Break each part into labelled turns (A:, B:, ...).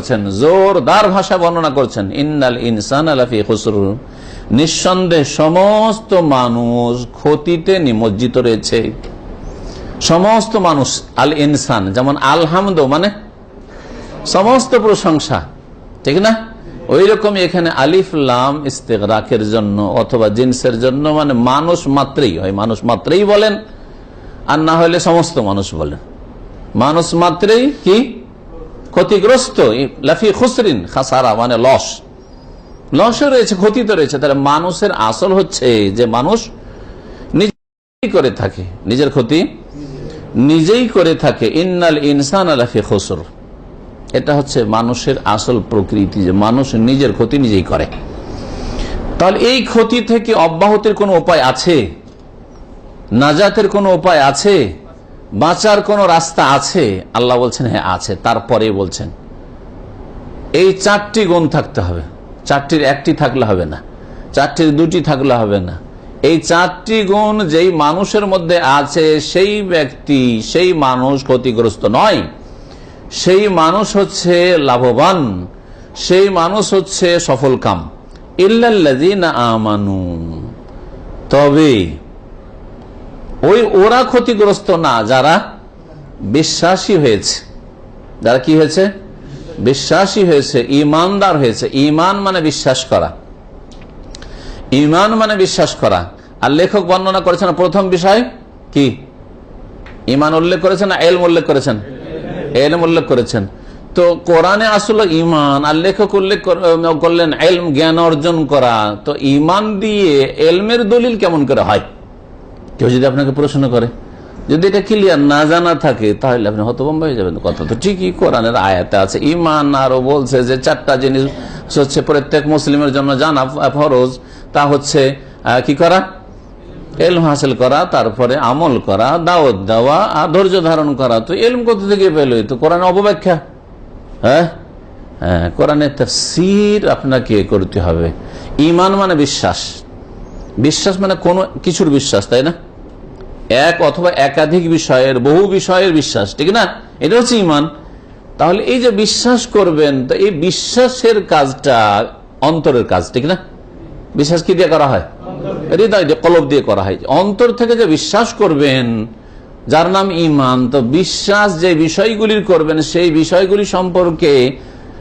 A: করছেন। জোরদার ভাষা বর্ণনা করছেন। ইন্নাল ইনসান আলাফি খুসর। নিঃসন্দেহ সমস্ত মানুষ ক্ষতিতে নিমজ্জিত রয়েছে। সমস্ত মানুষ আল ইনসান, যেমন আলহামদ মানে সমস্ত প্রশংসা, ঠিক না? ওই রকম এখানে আলিফ, লাম ইস্তেকরাকের জন্য অথবা জিন্সের জন্য মানে মানুষ মাত্রেই, হয় মানুষ মাত্রেই বলেন আর না হলে সমস্ত মানুষ বলেন। মানুষ মাত্রেই কি? ক্ষতিগ্রস্ত লাফি খুসরিন, খাসারা মানে লস। লসও রয়েছে, ক্ষতি তো রয়েছে। তাহলে মানুষের আসল হচ্ছে যে মানুষ নিজেই করে থাকে। নিজের ক্ষতি নিজেই করে থাকে। ইন্নাল ইনসান আলাফি খসর। এটা হচ্ছে মানুষের আসল প্রকৃতি, যে মানুষ নিজের ক্ষতি নিজেই করে। তাহলে এই ক্ষতি থেকে অব্যাহতির কোনো উপায় আছে? নাজাতের কোনো উপায় আছে? বাঁচার কোনো রাস্তা আছে? আল্লাহ বলছেন হ্যাঁ আছে। তারপরে বলছেন। এই চারটি গুণ থাকতে হবে। চারটির একটি থাকলে হবে না। চারটির দুটি থাকলে হবে না। এই চারটি গুণ যেই মানুষের মধ্যে আছে, সেই ব্যক্তি, সেই মানুষ ক্ষতিগ্রস্ত নয়। সেই মানুষ হচ্ছে লাভবান। সেই মানুষ হচ্ছে সফল কাম ইল্লাল্লাযীনা আমানু। তবে ওই ওরা ক্ষতিগ্রস্ত না, যারা বিশ্বাসী হয়েছে। যারা কি হয়েছে? বিশ্বাসী হয়েছে, ইমানদার হয়েছে। ইমান মানে বিশ্বাস করা। ইমান মানে বিশ্বাস করা। আর লেখক বর্ণনা করেছেন, প্রথম বিষয় কি? ইমান উল্লেখ করেছেন এলম উল্লেখ করেছেন? এলম উল্লেখ করেছেন। তো কোরআনে আসলে ইমান, আর লেখক উল্লেখ করলেন এলম, জ্ঞান অর্জন করা। তো ইমান দিয়ে এলমের দলিল কেমন করে হয়? কেউ যদি আপনাকে প্রশ্ন করে, যদি এটা ক্লিয়ার না জানা থাকে, তাহলে আপনি হতভম্ব হয়ে যাবেন কথা। তো ঠিকই কোরআনের আয়াতে আছে ইমান আরও বলছে যে চারটা জিনিস হচ্ছে প্রত্যেক মুসলিমের জন্য জানা ফরজ, তা হচ্ছে কি করা? এলম হাসিল করা, তারপরে আমল করা, দাওয়াত দেওয়া, আর ধৈর্য ধারণ করা। তো এলম কোথা থেকে পেল? তো কোরআন অপব্যাখ্যা। হ্যাঁ? হ্যাঁ কোরআনের তফসির আপনাকে করতে হবে। ইমান মানে বিশ্বাস। বিশ্বাস মানে কোনো কিছুর বিশ্বাস, তাই না? এক অথবা একাধিক বিষয়ের, বহু বিষয়ের বিশ্বাস, ঠিক না? এটা হচ্ছে ইমান তাহলে এই যে বিশ্বাস করবেন, তো এই বিশ্বাসের কাজটা অন্তরের কাজ, ঠিক না? বিশ্বাস কি দিয়ে করা হয়? হৃদয় দিয়ে, কলব দিয়ে করা হয়। অন্তর থেকে যে বিশ্বাস করবেন, যার নাম ইমান তো বিশ্বাস যে বিষয়গুলির করবেন, সেই বিষয়গুলি সম্পর্কে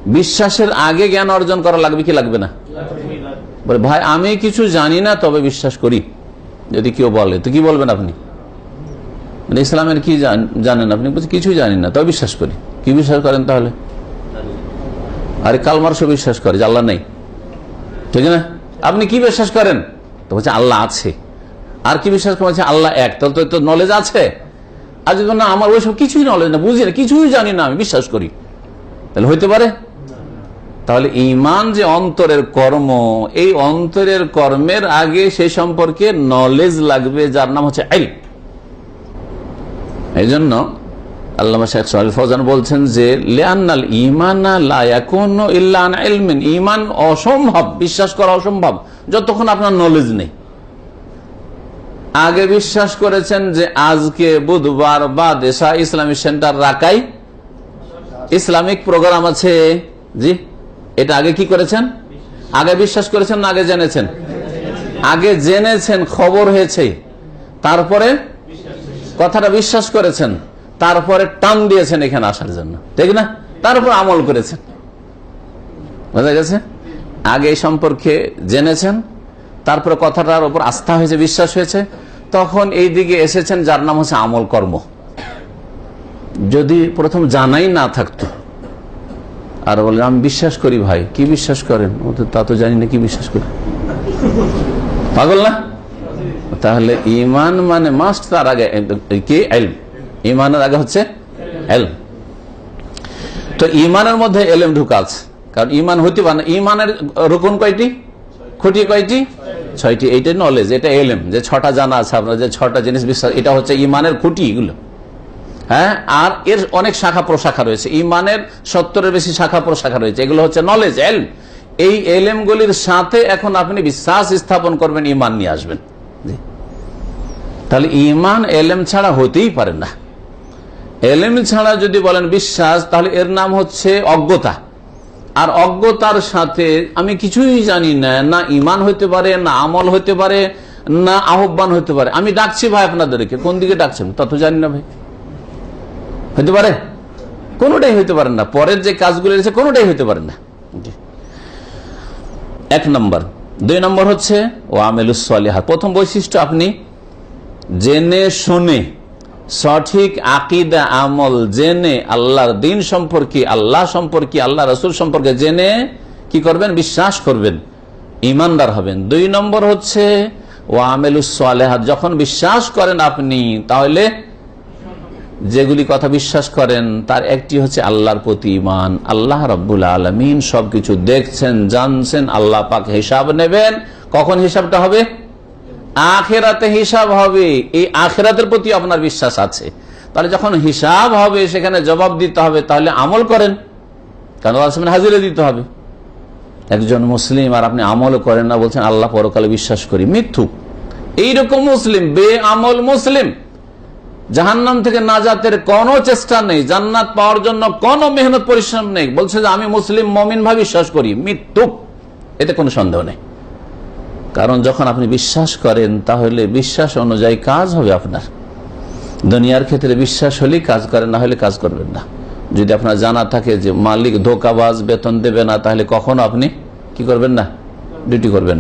A: বিশ্বাসের আগে জ্ঞান অর্জন করা লাগবে কি লাগবে না? ভাই, আমি কিছু জানি না, তবে বিশ্বাস করি। যদি কেউ বলে, তো কি বলবেন আপনি? মানে ইসলামের কি জানেন আপনি? বলছেন কিছুই জানি না তবে বিশ্বাস করি। কি বিশ্বাস করেন তাহলে? আরে কালমার্স বিশ্বাস করে যে আল্লাহ নেই। ঠিক না? আপনি কি বিশ্বাস করেন? তো বলছে, আল্লাহ আছে। আর কি বিশ্বাস করেছে আল্লাহ এক। তাহলে তো নলেজ আছে। আর যদি না, আমার ওইসব কিছুই নলেজ না, বুঝি না, কিছুই জানি না, আমি বিশ্বাস করি। তাহলে হইতে পারে? তাহলে ইমান যে অন্তরের কর্ম, এই অন্তরের কর্মের আগে সে সম্পর্কে নলেজ লাগবে, যার নাম হচ্ছে আইল এই জন্য আল্লাহ শেখ সোহেল ফৌজান বলছেন যে লেআনাল ইমান ইমান অসম্ভব, বিশ্বাস করা অসম্ভব, যতক্ষণ আপনার নলেজ নেই। আগে বিশ্বাস করেছেন যে আজকে বুধবার বা দেশা ইসলামিক সেন্টার রাকাই, ইসলামিক প্রোগ্রাম আছে। জি, এটা আগে কি করেছেন? আগে বিশ্বাস করেছেন না আগে জেনেছেন? আগে জেনেছেন, খবর হয়েছে। তারপরে কথাটা বিশ্বাস করেছেন, তারপরে টান দিয়েছেন এখানে আসার জন্য। ঠিক না? তারপর আমল করেছেন। বোঝা গেছে? আগে এই সম্পর্কে জেনেছেন, তারপরে কথাটার উপর আস্থা হয়েছে, বিশ্বাস হয়েছে, তখন এই দিকে এসেছেন, যার নাম হচ্ছে আমল কর্ম। যদি প্রথম জানাই না থাকতো, আর বলেন আমি বিশ্বাস করি ভাই, কি বিশ্বাস করেন? তা তো জানি না কি বিশ্বাস করি। পাগল না? তাহলে ইমান মানে মাস্ট তার আগে, কি? এলম। ইমানের আগে হচ্ছে এলম। তো ইমানের মধ্যে এলম ঢুকা আছে কারণ ইমান হইতে পারে না। ইমানের রোকন কয়টি? খুঁটি কয়টি? ছয়টি। এইটা নলেজ এটা এলএম যে ছটা জানা আছে আপনার, যে ছটা জিনিস বিশ্বাস এটা হচ্ছে ইমানের খুঁটি এগুলো। হ্যাঁ? আর এর অনেক শাখা প্রশাখা রয়েছে। ইমানের সত্তরের বেশি শাখা প্রশাখা রয়েছে। এগুলো হচ্ছে নলেজ এলম। এই এলএম গুলির সাথে এখন আপনি বিশ্বাস স্থাপন করবেন ইমান নিয়ে আসবেন। তাহলে ইমান এলেম ছাড়া হতেই পারে না। এলেম ছাড়া যদি বলেন বিশ্বাস, তাহলে এর নাম হচ্ছে অজ্ঞতা। আর অজ্ঞতার সাথে আমি কিছুই জানি না না ইমান হতে পারে, না আমল হতে পারে, না আহ্বান হতে পারে। আমি ডাকছি ভাই আপনাদেরকে, কোন দিকে ডাকছেন? তা তো জানি না ভাই। হইতে পারে? কোনোটাই হইতে পারে না। পরের যে কাজগুলো রয়েছে, কোনোটাই হইতে পারে না। এক নম্বর। দুই নম্বর হচ্ছে ও আমেলুসালিহা প্রথম বৈশিষ্ট্য আপনি জেনে শুনে, সঠিক আকিদা, আমল জেনে আল্লাহর দিন সম্পর্কে, আল্লাহ সম্পর্কে, আল্লাহ রসুল সম্পর্কে জেনে কি করবেন? বিশ্বাস করবেন। ইমানদার হবেন। দুই নম্বর হচ্ছে ও আমেলুসালেহাত যখন বিশ্বাস করেন আপনি, তাহলে যেগুলি কথা বিশ্বাস করেন, তার একটি হচ্ছে আল্লাহর প্রতি ইমান আল্লাহ রব্বুল আলমিন সবকিছু দেখছেন, জানছেন, আল্লাহ পাক হিসাব নেবেন। কখন হিসাবটা হবে? আখেরাতে হিসাব হবে, এই আখেরাতের প্রতি আপনার বিশ্বাস আছে। তাহলে যখন হিসাব হবে, সেখানে জবাব দিতে হবে, তাহলে আমল করেন। কারণ আসবেন হাজিরে দিতে হবে। একজন মুসলিম, আর আপনি আমল করেন না বলছেন, আল্লাহ পরকালে বিশ্বাস করি মিথ্যু এইরকম মুসলিম বে আমল মুসলিম, জাহান্নাম থেকে নাজাতের কোনো চেষ্টা নেই, জান্নাত পাওয়ার জন্য কোনো মেহনত পরিশ্রম নেই। বলছে যে আমি মুসলিম মমিন ভাবে বিশ্বাস করি মৃত্যু এতে কোনো সন্দেহ নেই। কারণ যখন আপনি বিশ্বাস করেন, তাহলে বিশ্বাস অনুযায়ী কাজ হবে আপনার। দুনিয়ার ক্ষেত্রে বিশ্বাস হলেই কাজ করেন, না হলে কাজ করবেন না। যদি আপনার জানা থাকে যে মালিক ধোকাবাজ, বেতন দেবে না, তাহলে কখনো আপনি কি করবেন না? ডিউটি করবেন